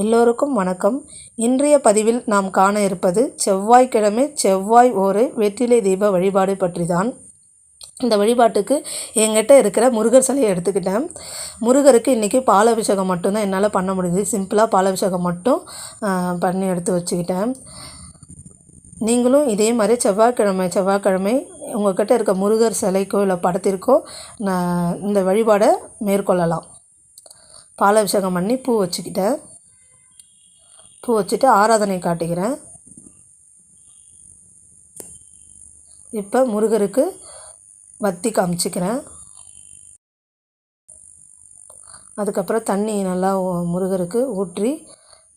எல்லோருக்கும் வணக்கம். இன்றைய பதிவில் நாம் காண இருப்பது செவ்வாய்க்கிழமை செவ்வாய் ஓரை வெற்றிலை தீப வழிபாடு பற்றி தான் இந்த வழிபாட்டுக்கு எங்கிட்ட இருக்கிற முருகர் சிலையை எடுத்துக்கிட்டேன். முருகருக்கு இன்றைக்கி பாலாபிஷேகம் மட்டும்தான் என்னால் பண்ண முடியுது. சிம்பிளாக பாலாபிஷேகம் மட்டும் பண்ணி எடுத்து வச்சுக்கிட்டேன். நீங்களும் இதே மாதிரி செவ்வாய்க்கிழமை செவ்வாய்க்கிழமை உங்கள்கிட்ட இருக்க முருகர் சிலைக்கோ இல்லை படத்திற்கோ நான் இந்த வழிபாடை மேற்கொள்ளலாம். பாலாபிஷேகம் பண்ணி பூ வச்சுக்கிட்டேன். பூ வச்சுட்டு ஆராதனை காட்டுகிறேன். இப்போ முருகருக்கு வத்தி காமிச்சிக்கிறேன். அதுக்கப்புறம் தண்ணி நல்லா முருகருக்கு ஊற்றி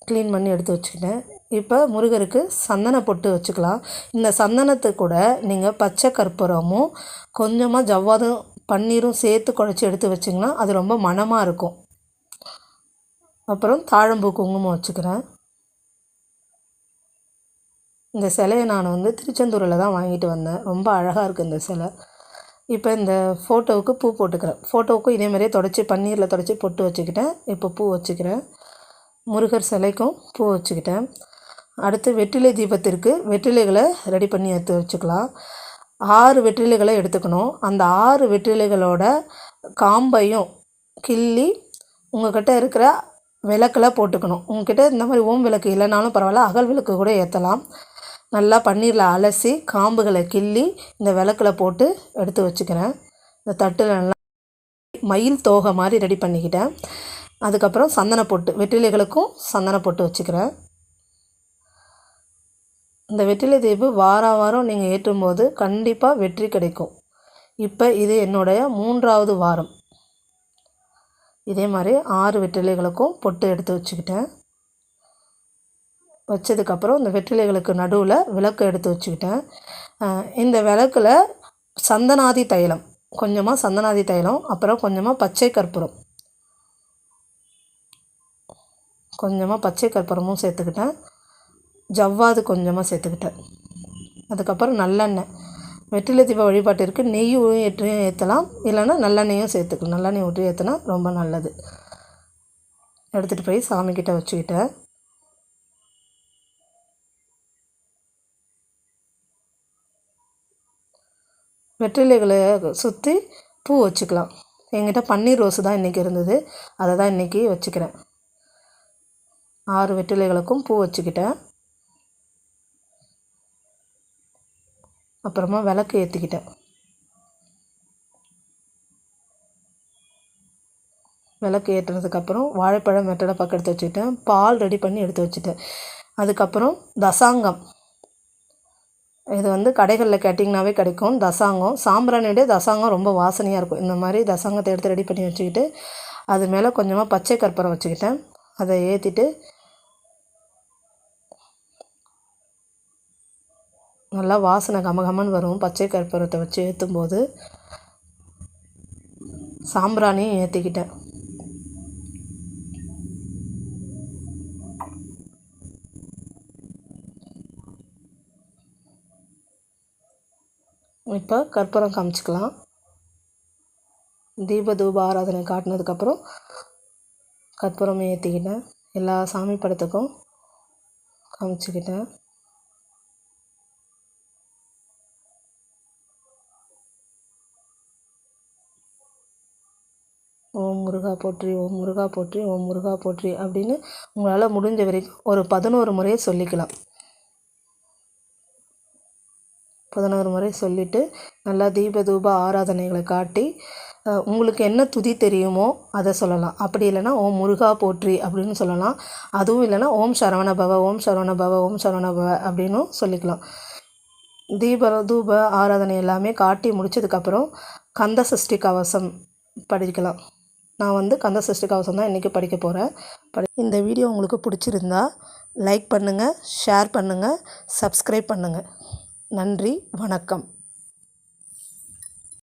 க்ளீன் பண்ணி எடுத்து வச்சுக்கிட்டேன். இப்போ முருகருக்கு சந்தன பொட்டு வச்சுக்கலாம். இந்த சந்தனத்தை கூட நீங்கள் பச்சை கற்பூரமும் கொஞ்சமாக ஜவ்வாதும் பன்னீரும் சேர்த்து குழச்சி எடுத்து வச்சிங்கன்னா அது ரொம்ப மணமாக இருக்கும். அப்புறம் தாழம்பூ குங்குமம் வச்சுக்கிறேன். இந்த சிலையை நான் வந்து திருச்செந்தூரில் தான் வாங்கிட்டு வந்தேன். ரொம்ப அழகாக இருக்குது இந்த சிலை. இப்போ இந்த ஃபோட்டோவுக்கு பூ போட்டுக்கிறேன். ஃபோட்டோவுக்கும் இதே மாதிரியே தொடச்சி பன்னீரில் தொடச்சி பொட்டு வச்சுக்கிட்டேன். இப்போ பூ வச்சுக்கிறேன். முருகர் சிலைக்கும் பூ வச்சுக்கிட்டேன். அடுத்து வெற்றிலை தீபத்திற்கு வெற்றிலைகளை ரெடி பண்ணி எடுத்து வச்சுக்கலாம். ஆறு வெற்றிலைகளை எடுத்துக்கணும். அந்த ஆறு வெற்றிலைகளோட காம்பையும் கிள்ளி உங்கள்கிட்ட இருக்கிற விளக்கில் போட்டுக்கணும். உங்ககிட்ட இந்த மாதிரி ஓம் விளக்கு இல்லைனாலும் பரவாயில்ல அகல் விளக்கு கூட ஏற்றலாம் நல்லா பன்னீரில் அலசி காம்புகளை கிள்ளி இந்த விளக்கில் போட்டு எடுத்து வச்சுக்கிறேன். இந்த தட்டில் நல்லா மயில் தோகை மாதிரி ரெடி பண்ணிக்கிட்டேன். அதுக்கப்புறம் சந்தன பொட்டு வெற்றிலைகளுக்கும் சந்தன பொட்டு வச்சுக்கிறேன். இந்த வெற்றிலை தீபு வார வாரம் நீங்கள் ஏற்றும்போது கண்டிப்பாக வெற்றி கிடைக்கும். இப்போ இது என்னுடைய மூன்றாவது வாரம். இதே மாதிரி ஆறு வெற்றிலைகளுக்கும் பொட்டு எடுத்து வச்சுக்கிட்டேன். வச்சதுக்கப்புறம் இந்த வெற்றிலைகளுக்கு நடுவில் விளக்கு எடுத்து வச்சுக்கிட்டேன். இந்த விளக்கில் சந்தனாதி தைலம் கொஞ்சமாக சந்தனாதி தைலம் அப்புறம் கொஞ்சமாக பச்சை கற்பூரம். கொஞ்சமாக பச்சை கற்பூரமும் சேர்த்துக்கிட்டேன். ஜவ்வாது கொஞ்சமாக சேர்த்துக்கிட்டேன். அதுக்கப்புறம் நல்லெண்ணெய். வெற்றிலை தீப வழிபாட்டிற்கு நெய்யும் ஏற்றியும் ஏற்றலாம். இல்லைன்னா நல்லெண்ணெயும் சேர்த்துக்கலாம். நல்லெண்ணெய் ஊற்றி ஏற்றினா ரொம்ப நல்லது. எடுத்துகிட்டு போய் சாமிக்கிட்ட வச்சுக்கிட்டேன். வெற்றிலைகளை சுற்றி பூ வச்சுக்கலாம். என்கிட்ட பன்னீர் ரோஸு தான் இன்றைக்கி இருந்தது. அதை தான் இன்றைக்கி வச்சுக்கிறேன். ஆறு வெற்றிலைகளுக்கும் பூ வச்சுக்கிட்டேன். அப்புறமா விளக்கு ஏற்றிக்கிட்டேன் விளக்கு ஏற்றுனதுக்கப்புறம் வாழைப்பழம் வெட்டடை பக்கம் எடுத்து வச்சுக்கிட்டேன். பால் ரெடி பண்ணி எடுத்து வச்சுட்டேன். அதுக்கப்புறம் தசாங்கம். இது வந்து கடைகளில் கேட்டிங்கனாவே கிடைக்கும். தசாங்கம் சாம்பிராணியோட தசாங்கம் ரொம்ப வாசனையாக இருக்கும். இந்த மாதிரி தசாங்கத்தை எடுத்து ரெடி பண்ணி வச்சுக்கிட்டு அது மேலே கொஞ்சமாக பச்சை கற்பூரம் வச்சுக்கிட்டேன். அதை ஏற்றிட்டு நல்லா வாசனை கமகமன்னு வரும். பச்சை கற்பூரத்தை வச்சு ஏற்றும் போது சாம்பிராணியும் ஏற்றிக்கிட்டேன் இப்போ கற்பூரம் காமிச்சிக்கலாம். தீப தூப ஆராதனை காட்டினதுக்கப்புறம் கற்பூரம் ஏற்றிக்கிட்டேன் எல்லா சாமி படத்துக்கும் காமிச்சிக்கிட்டேன். ஓம் முருகா போற்றி ஓம் முருகா போற்றி ஓம் முருகா போற்றி அப்படின்னு உங்களால் முடிஞ்ச வரைக்கும் ஒரு பதினோரு முறையை சொல்லிக்கலாம். பதினோரு முறை சொல்லிவிட்டு நல்லா தீப தூப ஆராதனைகளை காட்டி உங்களுக்கு என்ன துதி தெரியுமோ அதை சொல்லலாம். அப்படி இல்லைன்னா ஓம் முருகா போற்றி அப்படின்னு சொல்லலாம். அதுவும் இல்லைனா ஓம் சரவண பவ ஓம் சரவண பவ ஓம் சரவண பவ அப்படின்னும் சொல்லிக்கலாம். தீப தூப ஆராதனை எல்லாமே காட்டி முடிச்சதுக்கப்புறம் கந்த சஷ்டி கவசம் படிக்கலாம். நான் வந்து கந்த சஷ்டி கவசம் தான் இன்றைக்கி படிக்க போகிறேன் படி இந்த வீடியோ உங்களுக்கு பிடிச்சிருந்தா லைக் பண்ணுங்கள் ஷேர் பண்ணுங்கள் சப்ஸ்கிரைப் பண்ணுங்கள் நன்றி வணக்கம்.